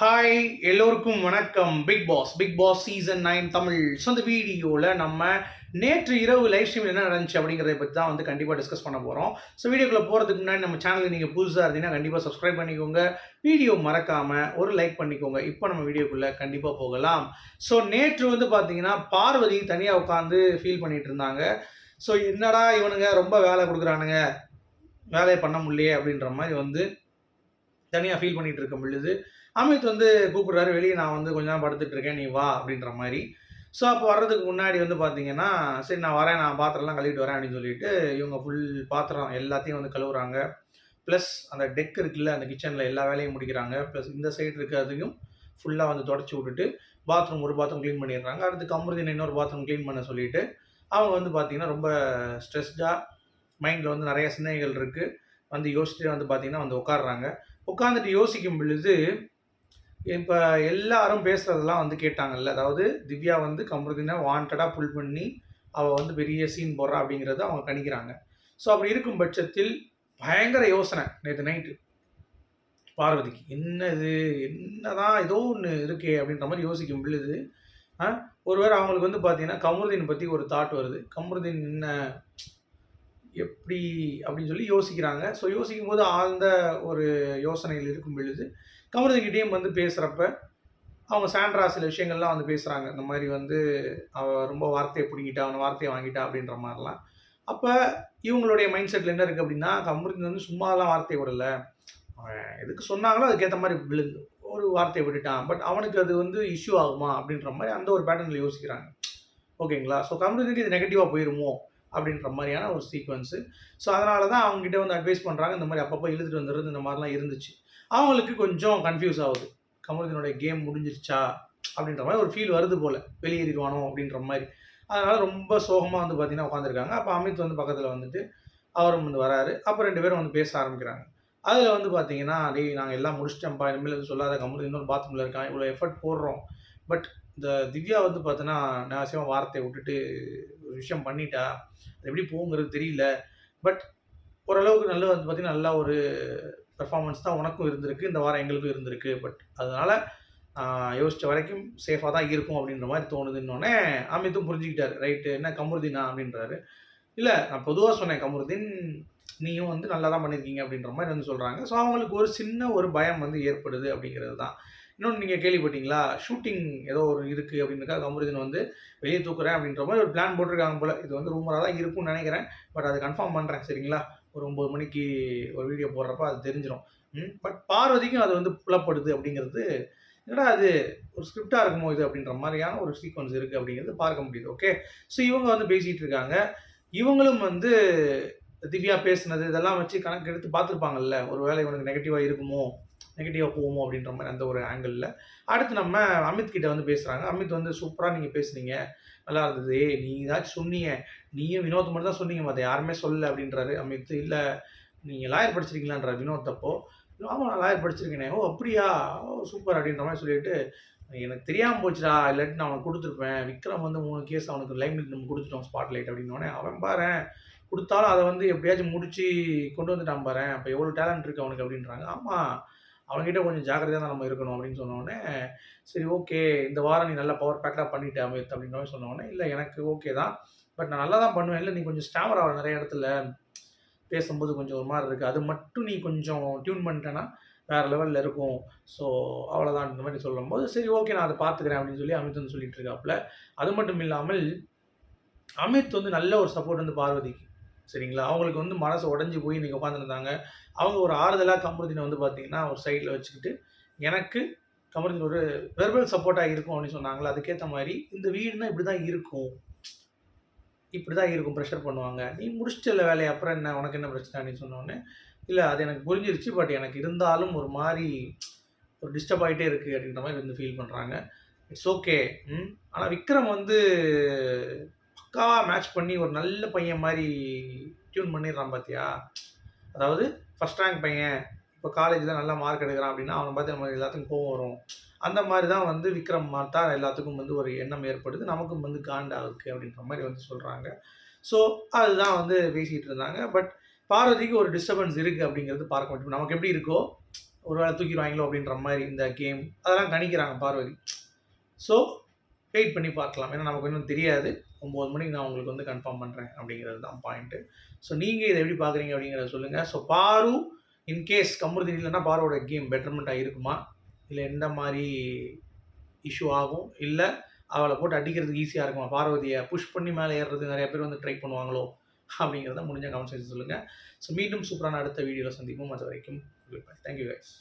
Hi எல்லோருக்கும் வணக்கம். Bigg Boss Bigg Boss season nine Tamil. So அந்த வீடியோவில் நம்ம நேற்று இரவு லைவ் ஸ்ட்ரீம் என்ன நடந்துச்சு அப்படிங்கிறத பற்றி தான் வந்து கண்டிப்பாக டிஸ்கஸ் பண்ண போகிறோம் ஸோ வீடியோக்குள்ளே போகிறதுக்கு முன்னாடி நம்ம சேனலில் நீங்கள் புதுசாக இருந்தீங்கன்னா கண்டிப்பாக சப்ஸ்கிரைப் பண்ணிக்கோங்க. வீடியோ மறக்காமல் ஒரு லைக் பண்ணிக்கோங்க. இப்போ நம்ம வீடியோக்குள்ளே கண்டிப்பாக போகலாம். ஸோ நேற்று வந்து பார்த்தீங்கன்னா பார்வதி தனியாக உட்காந்து ஃபீல் பண்ணிகிட்டு இருந்தாங்க. ஸோ என்னடா இவனுங்க ரொம்ப வேலை கொடுக்குறானுங்க. வேலையை பண்ண முடியலையே அப்படின்ற மாதிரி வந்து தனியாக ஃபீல் பண்ணிகிட்டு இருக்க பொழுது அமித் வந்து கூப்பிடுறாரு வெளியே நான் வந்து கொஞ்ச நேரம் படுத்துட்டு இருக்கேன் நீ வா அப்படின்ற மாதிரி. ஸோ அப்போ வர்றதுக்கு முன்னாடி வந்து பார்த்தீங்கன்னா சரி நான் வரேன் நான் பாத்திரம்லாம் கழுவிட்டு வரேன் அப்படின்னு சொல்லிட்டு இவங்க ஃபுல் பாத்திரம் எல்லாத்தையும் வந்து கழுவுறாங்க. ப்ளஸ் அந்த டெக் இருக்குல்ல அந்த கிச்சனில் எல்லா வேலையும் முடிக்கிறாங்க. ப்ளஸ் இந்த சைடு இருக்கிறதையும் ஃபுல்லாக வந்து தொடச்சி விட்டுட்டு பாத்ரூம் ஒரு பாத்ரூம் க்ளீன் பண்ணிடுறாங்க. அடுத்து கமருதின் இன்னொரு பாத்ரூம் க்ளீன் பண்ண சொல்லிட்டு அவங்க வந்து பார்த்தீங்கன்னா ரொம்ப ஸ்ட்ரெஸ்டாக மைண்டில் வந்து நிறைய சிந்தனைகள் இருக்குது வந்து யோசிச்சுட்டு வந்து பார்த்தீங்கன்னா வந்து உட்காடுறாங்க உட்காந்துட்டு யோசிக்கும் பொழுது இப்போ எல்லாரும் பேசுகிறதெல்லாம் வந்து கேட்டாங்கல்ல. அதாவது திவ்யா வந்து கமருதினை வாண்டடாக புல் பண்ணி அவள் வந்து பெரிய சீன் போடுறா அப்படிங்கிறத அவங்க கணிக்கிறாங்க. ஸோ அப்படி இருக்கும் பட்சத்தில் பயங்கர யோசனை நேற்று நைட்டு பார்வதிக்கு என்னது? என்னதான் ஏதோ ஒன்று இருக்கே அப்படின்ற மாதிரி யோசிக்கும் பொழுது ஆ ஒருவேளை அவங்களுக்கு வந்து பார்த்தீங்கன்னா கமருதீன் பற்றி ஒரு தாட் வருது. கமருதீன் என்ன? எப்படி? அப்படின்னு சொல்லி யோசிக்கிறாங்க. ஸோ யோசிக்கும் போது ஆழ்ந்த ஒரு யோசனைகள் இருக்கும் பொழுது கமருதீன்கிட்டேயும் வந்து பேசுகிறப்ப அவங்க சாண்ட்ரா சில விஷயங்கள்லாம் வந்து பேசுகிறாங்க இந்த மாதிரி வந்து அவள் ரொம்ப வார்த்தையை பிடிங்கிட்டா அவனை வார்த்தையை வாங்கிட்டா அப்படின்ற மாதிரிலாம். அப்போ இவங்களுடைய மைண்ட் செட்டில் என்ன இருக்குது அப்படின்னா கமருதி வந்து சும்மாலாம் வார்த்தையை விடலை. அவன் எதுக்கு சொன்னாங்களோ அதுக்கேற்ற மாதிரி விழுந்து ஒரு வார்த்தையை விட்டுட்டான். பட் அவனுக்கு அது வந்து இஷ்யூ ஆகுமா அப்படின்ற மாதிரி அந்த ஒரு பேட்டர்னில் யோசிக்கிறாங்க. ஓகேங்களா ஸோ கமருதீனுக்கு இது நெகட்டிவாக போயிருமோ அப்படின்ற மாதிரியான ஒரு சீக்வன்ஸு ஸோ அதனால தான் அவங்ககிட்ட வந்து அட்வைஸ் பண்ணுறாங்க இந்த மாதிரி அப்பப்போ இழுத்துட்டு வந்துடுறது இந்த மாதிரிலாம் இருந்துச்சு. அவங்களுக்கு கொஞ்சம் கன்ஃபியூஸ் ஆகுது. கமருதீனுடைய கேம் முடிஞ்சிருச்சா? அப்படின்ற மாதிரி ஒரு ஃபீல் வருது போல். வெளியேறிடுவானோ? அப்படின்ற மாதிரி. அதனால் ரொம்ப சோகமாக வந்து பார்த்தீங்கன்னா உட்காந்துருக்காங்க அப்போ அமித் வந்து பக்கத்தில் வந்துட்டு அவரும் வந்து வராரு. அப்போ ரெண்டு பேரும் வந்து பேச ஆரம்பிக்கிறாங்க. அதில் வந்து பார்த்தீங்கன்னா டேய் நாங்கள் எல்லாம் முடிச்சிட்டோம்ப்பா. இனிமேல் வந்து சொல்லாத கமருதீன் இன்னொரு பாத்ரூமில் இருக்கான். இவ்வளோ எஃபர்ட் போடுறோம். பட் இந்த திவ்யா வந்து பார்த்தோன்னா நாசியமாக வார்த்தையை விட்டுட்டு ஒரு விஷயம் பண்ணிட்டா அது எப்படி போகுங்கிறது தெரியல. பட் ஓரளவுக்கு நல்ல வந்து பார்த்தீங்கன்னா நல்லா ஒரு பெர்ஃபார்மன்ஸ் தான் உனக்கும் இருந்திருக்கு இந்த வாரம் எங்களுக்கும் இருந்திருக்கு. பட் அதனால் யோசித்த வரைக்கும் சேஃபாக தான் இருக்கும் அப்படின்ற மாதிரி தோணுதுன்னொடனே அமித்தும் புரிஞ்சுக்கிட்டார். ரைட்டு என்ன கமருதீனா? அப்படின்றாரு. இல்லை நான் பொதுவாக சொன்னேன் கமருதீன் நீயும் வந்து நல்லா தான் பண்ணியிருக்கீங்க அப்படின்ற மாதிரி வந்து சொல்கிறாங்க ஸோ அவங்களுக்கு ஒரு சின்ன ஒரு பயம் வந்து ஏற்படுது அப்படிங்கிறது தான். இன்னொன்று நீங்கள் கேள்விப்பட்டீங்களா? ஷூட்டிங் ஏதோ ஒரு இருக்குது அப்படின்னுக்கா கமருதீன் வந்து வெளியே தூக்குறேன் அப்படின்ற மாதிரி ஒரு பிளான் போட்டிருக்காங்க போல். இது வந்து ரூமராக தான் இருக்கும்னு நினைக்கிறேன். பட் அதை கன்ஃபார்ம் பண்ணுறேன் சரிங்களா? ஒரு ஒம்பது மணிக்கு ஒரு வீடியோ போடுறப்ப அது தெரிஞ்சிடும் பட் பார்வதிக்கும் அது வந்து புலப்படுது அப்படிங்கிறது என்னடா அது ஒரு ஸ்கிரிப்டாக இருக்குமோ இது அப்படின்ற மாதிரியான ஒரு சீக்வன்ஸ் இருக்குது அப்படிங்கிறது பார்க்க முடியுது ஓகே ஸோ இவங்க வந்து பேசிகிட்டு இருக்காங்க. இவங்களும் வந்து திவ்யா பேசுனது இதெல்லாம் வச்சு கணக்கு எடுத்து பார்த்துருப்பாங்கல்ல ஒரு வேலை இவனுக்கு நெகட்டிவாக இருக்குமோ? நெகட்டிவாக போவோமோ அப்படின்ற மாதிரி அந்த ஒரு ஆங்கிளில் அடுத்து நம்ம அமித் கிட்ட வந்து பேசுகிறாங்க அமித் வந்து சூப்பராக நீங்கள் பேசுனீங்க. நல்லா இருந்தது. ஏ நீ ஏதாச்சும் சொன்னீங்க. நீயும் வினோத் மட்டும் தான் சொன்னீங்க. மற்ற யாருமே சொல்லல அப்படின்றாரு அமித். இல்லை நீங்கள் லாயர் படிச்சிருக்கீங்களான்ற வினோத் அப்போ. ஆமாம் நான் லாயர் படிச்சிருக்கேனே. ஓ அப்படியா? ஓ சூப்பர் அப்படின்ற மாதிரி சொல்லிட்டு எனக்கு தெரியாமல் போச்சுடா. இல்லாட்டி நான் அவனுக்கு கொடுத்துருப்பேன். விக்ரம் வந்து மூணு கேஸ் அவனுக்கு லைன் நம்ம கொடுத்துட்டோம் ஸ்பாட் லைட் அப்படின்னோடனே அவன் பாரு கொடுத்தாலும் அதை வந்து எப்படியாச்சும் முடிச்சு கொண்டு வந்துட்டான் பாரு. அப்போ எவ்வளோ டேலண்ட் இருக்குது அவனுக்கு அப்படின்றாங்க. ஆமாம் அவன்கிட்ட கொஞ்சம் ஜாக்கிரதையாக தான் நம்ம இருக்கணும் அப்படின்னு சொன்னோடனே சரி ஓகே இந்த வாரம் நீ நல்லா பவர் பேக்கடாக பண்ணிட்ட அமித் அப்படின்ற மாதிரி சொன்னோடனே இல்லை எனக்கு ஓகே தான். பட் நான் நல்லா தான் பண்ணுவேன். இல்லை நீ கொஞ்சம் ஸ்டாமர் ஆகிற நிறைய இடத்துல. பேசும்போது கொஞ்சம் ஒரு மாதிரி இருக்குது அது மட்டும் நீ கொஞ்சம் டியூன் பண்ணிட்டேன்னா வேறு லெவலில் இருக்கும். ஸோ அவ்வளோதான் இந்த மாதிரி சொல்லும்போது சரி ஓகே நான் அதை பார்த்துக்கிறேன் அப்படின்னு சொல்லி அமித் வந்து சொல்லிட்டு இருக்காப்புல. அது மட்டும் இல்லாமல் அமித் வந்து நல்ல ஒரு சப்போர்ட் வந்து பார்வதிக்கு. சரிங்களா? அவங்களுக்கு வந்து மனசு உடஞ்சி போய் இன்றைக்கி உட்காந்துருந்தாங்க அவங்க ஒரு ஆறுதலாக கமருதீனை வந்து பார்த்தீங்கன்னா ஒரு சைடில் வச்சுக்கிட்டு எனக்கு கமருதீன் ஒரு வெர்பல் சப்போர்ட்டாக இருக்கும் அப்படின்னு சொன்னாங்களா? அதுக்கேற்ற மாதிரி இந்த வீடுனா இப்படி தான் இருக்கும். இப்படி தான் இருக்கும் ப்ரெஷர் பண்ணுவாங்க. நீ முடிச்சிட்டல வேலையை அப்புறம் என்ன? உனக்கு என்ன பிரச்சனை? அப்படின்னு சொன்னோடனே இல்லை அது எனக்கு புரிஞ்சிருச்சு பட் எனக்கு இருந்தாலும் ஒரு மாதிரி ஒரு டிஸ்டர்ப் ஆகிட்டே இருக்குது அப்படின்ற மாதிரி வந்து ஃபீல் பண்ணுறாங்க இட்ஸ் ஓகே ம். ஆனால் விக்ரம் வந்து பக்காவாக மேட்ச் பண்ணி ஒரு நல்ல பையன் மாதிரி டியூன் பண்ணிடுறான் பார்த்தியா அதாவது ஃபஸ்ட் ரேங்க் பையன் இப்போ காலேஜில் நல்லா மார்க் எடுக்கிறான் அப்படின்னா அவனை பார்த்து நம்ம எல்லாத்துக்கும் கோவம் வரும். அந்த மாதிரி தான் வந்து விக்ரம் மாத்தா எல்லாத்துக்கும் வந்து ஒரு எண்ணம் ஏற்படுது. நமக்கும் வந்து காண்டா இருக்குது அப்படின்ற மாதிரி வந்து சொல்கிறாங்க ஸோ அதுதான் வந்து பேசிகிட்டு இருந்தாங்க. பட் பார்வதிக்கு ஒரு டிஸ்டர்பன்ஸ் இருக்குது அப்படிங்கிறது பார்க்க முடியும். நமக்கு எப்படி இருக்கோ ஒரு வேளை தூக்கிடுவாங்களோ அப்படின்ற மாதிரி இந்த கேம் அதெல்லாம் கணிக்கிறாங்க பார்வதி. ஸோ வெயிட் பண்ணி பார்க்கலாம். ஏன்னா நமக்கு இன்னும் தெரியாது. ஒம்பது மணிக்கு நான் உங்களுக்கு வந்து கன்ஃபார்ம் பண்ணுறேன் அப்படிங்கிறது தான் பாயிண்ட்டு ஸோ நீங்கள் இதை எப்படி பார்க்குறீங்க அப்படிங்கிறத சொல்லுங்கள் ஸோ பாரு இன்கேஸ் கமருதி இல்லைன்னா பாரோட கேம் பெட்டர்மெண்ட்டாக இருக்குமா? இல்லை எந்த மாதிரி இஷ்யூ ஆகும்? இல்லை அவளை போட்டு அடிக்கிறதுக்கு ஈஸியாக இருக்குமா? பார்வதியை புஷ் பண்ணி மேலே ஏறுறது நிறைய பேர் வந்து ட்ரை பண்ணுவாங்களோ? அப்படிங்கிறத முடிஞ்ச கமெண்ட் செஞ்சு சொல்லுங்கள் ஸோ மீண்டும் சூப்பரான அடுத்த வீடியோவில் சந்திப்போம். அது வரைக்கும் தேங்க்யூ கைஸ்